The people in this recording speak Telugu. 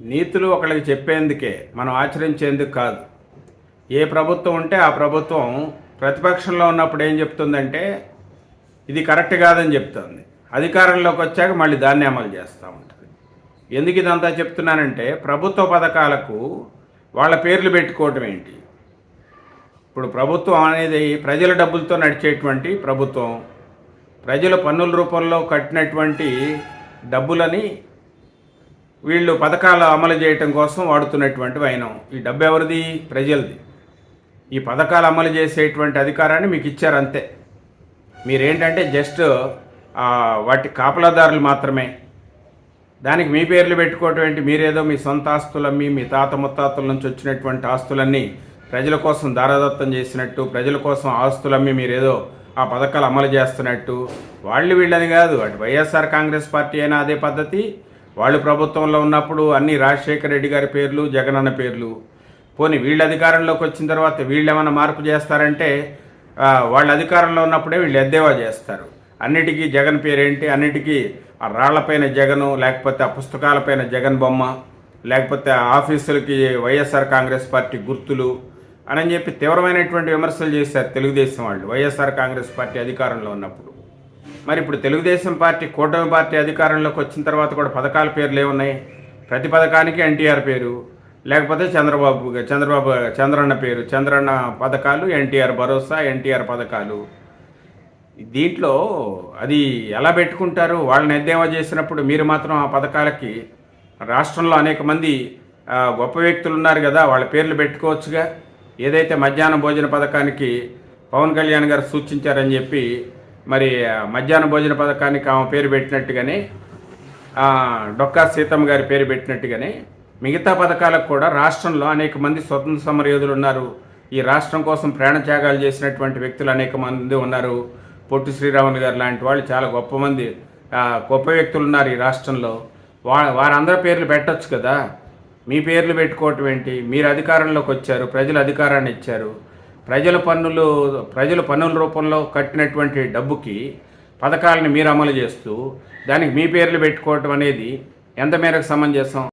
నీతులు ఒకళ్ళకి చెప్పేందుకే మనం ఆచరించేందుకు కాదు. ఏ ప్రభుత్వం ఉంటే ఆ ప్రభుత్వం ప్రతిపక్షంలో ఉన్నప్పుడు ఏం చెప్తుందంటే ఇది కరెక్ట్ కాదని చెప్తుంది. అధికారంలోకి వచ్చాక మళ్ళీ దాన్ని అమలు చేస్తూ ఉంటుంది. ఎందుకు ఇదంతా చెప్తున్నానంటే ప్రభుత్వ పథకాలకు వాళ్ళ పేర్లు పెట్టుకోవటం ఏంటి? ఇప్పుడు ప్రభుత్వం అనేది ప్రజల డబ్బులతో నడిచేటువంటి ప్రభుత్వం ప్రజల పన్నుల రూపంలో కట్టినటువంటి డబ్బులని వీళ్ళు పథకాలు అమలు చేయటం కోసం వాడుతున్నటువంటి వైనం ఈ డబ్బు ఎవరిది? ప్రజలది. ఈ పథకాలు అమలు చేసేటువంటి అధికారాన్ని మీకు ఇచ్చారు అంతే. మీరేంటంటే జస్ట్ వాటి కాపలాదారులు మాత్రమే. దానికి మీ పేర్లు పెట్టుకోవటం ఏంటి? మీరేదో మీ సొంత ఆస్తులమ్మి మీ తాత ముత్తాతల నుంచి వచ్చినటువంటి ఆస్తులన్నీ ప్రజల కోసం దారాదత్తం చేసినట్టు ప్రజల కోసం ఆస్తులమ్మి మీరేదో ఆ పథకాలు అమలు చేస్తున్నట్టు. వాళ్ళు వీళ్ళని కాదు అటు వైఎస్ఆర్ కాంగ్రెస్ పార్టీ అయినా అదే పద్ధతి వాళ్ళు ప్రభుత్వంలో ఉన్నప్పుడు అన్ని రాజశేఖర రెడ్డి గారి పేర్లు జగనన్న పేర్లు. పోనీ వీళ్ళు అధికారంలోకి వచ్చిన తర్వాత వీళ్ళు ఏమైనా మార్పు చేస్తారంటే వాళ్ళు అధికారంలో ఉన్నప్పుడే వీళ్ళు ఎద్దేవా చేస్తారు. అన్నిటికీ జగన్ పేరేంటి? అన్నిటికీ ఆ రాళ్ళపైన జగను లేకపోతే ఆ పుస్తకాలపైన జగన్ బొమ్మ లేకపోతే ఆ ఆఫీసులకి వైఎస్ఆర్ కాంగ్రెస్ పార్టీ గుర్తులు అని చెప్పి తీవ్రమైనటువంటి విమర్శలు చేశారు తెలుగుదేశం వాళ్ళు వైఎస్ఆర్ కాంగ్రెస్ పార్టీ అధికారంలో ఉన్నప్పుడు. మరి ఇప్పుడు తెలుగుదేశం పార్టీ కూటమి పార్టీ అధికారంలోకి వచ్చిన తర్వాత కూడా పథకాల పేర్లు ఏమున్నాయి? ప్రతి పథకానికి ఎన్టీఆర్ పేరు లేకపోతే చంద్రబాబు చంద్రబాబు చంద్రన్న పేరు చంద్రన్న పథకాలు ఎన్టీఆర్ భరోసా ఎన్టీఆర్ పథకాలు. దీంట్లో అది ఎలా పెట్టుకుంటారు? వాళ్ళని ఎద్దేవా చేసినప్పుడు మీరు మాత్రం ఆ పథకాలకి రాష్ట్రంలో అనేక మంది గొప్ప వ్యక్తులు ఉన్నారు కదా వాళ్ళ పేర్లు పెట్టుకోవచ్చుగా. ఏదైతే మధ్యాహ్న భోజన పథకానికి పవన్ కళ్యాణ్ గారు సూచించారని చెప్పి మరి మధ్యాహ్న భోజన పథకానికి ఆమె పేరు పెట్టినట్టుగానే డొక్కా సీతమ్మ గారి పేరు పెట్టినట్టుగానే మిగతా పథకాలకు కూడా రాష్ట్రంలో అనేక మంది స్వతంత్ర సమరయోధులు ఉన్నారు. ఈ రాష్ట్రం కోసం ప్రాణత్యాగాలు చేసినటువంటి వ్యక్తులు అనేక మంది ఉన్నారు. పొట్టి శ్రీరాములు గారు లాంటి వాళ్ళు చాలా గొప్ప మంది గొప్ప వ్యక్తులు ఉన్నారు ఈ రాష్ట్రంలో. వా వారందరి పేర్లు పెట్టచ్చు కదా. మీ పేర్లు పెట్టుకోవటం ఏంటి? మీరు అధికారంలోకి వచ్చారు ప్రజలు అధికారాన్ని ఇచ్చారు. ప్రజల పన్నులు ప్రజల పన్నుల రూపంలో కట్టినటువంటి డబ్బుకి పథకాలను మీరు అమలు చేస్తూ దానికి మీ పేర్లు పెట్టుకోవటం అనేది ఎంత మేరకు సమంజసం?